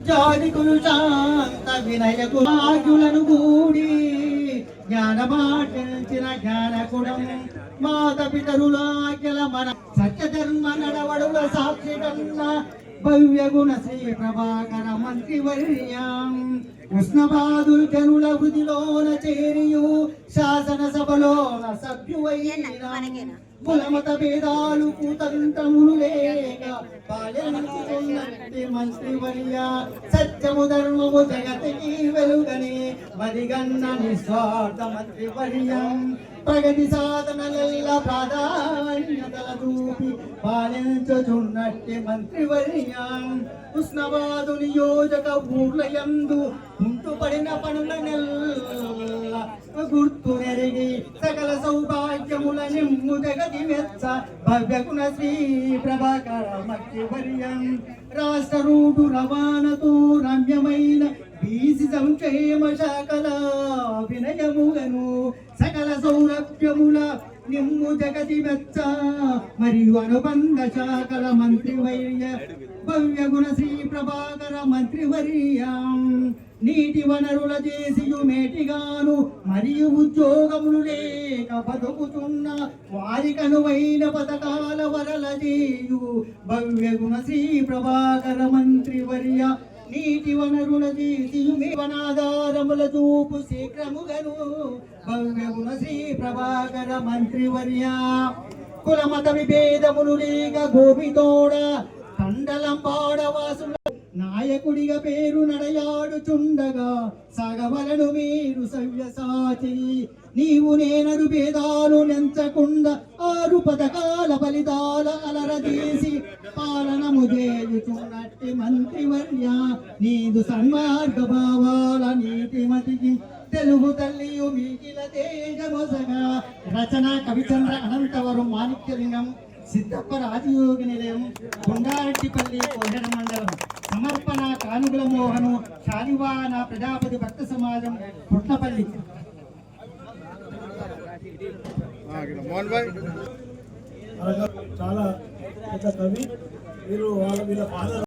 జాలికులు శాంత వినయకు ఆకులను కూడి జ్ఞానమాటించిన జ్ఞానకుడం మాత పితరులాకెల మన సత్యధర్మ నడవడుల సాక్షి కన్న భవ్య గుణ శ్రీ ప్రభాకర మంత్రివర్యం. కృష్ణబాదుల్ జనుల చేరియు శాసన సభలోన కులమత భేదాలు కుతంత్రములు లేక మంత్రివర్య సత్యము ధర్మము జగతికి వెలుగని మదిగన్న నిస్వార్థ ప్రగతి సాధనల ప్రాధాన్యతల చూపి పాలించుచున్నట్టి మంత్రివర్యం. ఉష్ణవాదు నియోజక ఊర్లయందు ఉంటుపడిన పనుల నెల్ల గుర్తు నెరిగి సకల సౌభాగ్యముల నిమ్ము జగతి మెచ్చ భవ్యగుణ శ్రీ ప్రభాకర మంత్రివర్యం. రాష్ట్ర రూటు రవాణాతో రమ్యమైన సంక్షేమ శాఖల వినయములను సకల సౌరభ్యముల నిమ్ము జగతి మెచ్చ మరియు అనుబంధ శాఖల మంత్రివర్య భవ్య గుణ శ్రీ ప్రభాకర మంత్రివర్యం. నీటి వనరుల చేసియు మేటిగాను మరియు ఉద్యోగములు లేక బతుకుతున్న వారికనువైన పథకాల వరల చేయు భవ్య గుణ శ్రీ ప్రభాకర మంత్రివర్య నీటి వనరుల చేసియు వనాధారముల చూపు శీఘ్రముగను. భవ్యమున శ్రీ ప్రభాకర మంత్రివర్య. కులమత విభేదములు లేక గోపితోడ కండలం పాడవాసుల నాయకుడిగా పేరు నడయాడుచుండగా సగవలను మీరు సవ్యసాచి నీవు నేనరు భేదాలు నెంచకుండా ఆరు పథకాల ఫలితాల అలరదీసి చేయుచున్నట్టి మంత్రివర్య నీదు సన్మార్గ భావాల నీతిమతికి తెలుగు తల్లియు మీకిల తేజమొసగా రచన కవిచంద్ర అనంతవరం మాణిక్యలింగం సిద్ధప్ప రాజయోగి నిలయం కొండారెడ్డిపల్లి కోహెడ మండలం సమర్పణ కానుగుల మోహను శాలివాన ప్రజాపతి భక్త సమాజం భాయ్ చాలా పెద్ద కవి. మీరు వాళ్ళ వీళ్ళ ఫాదర్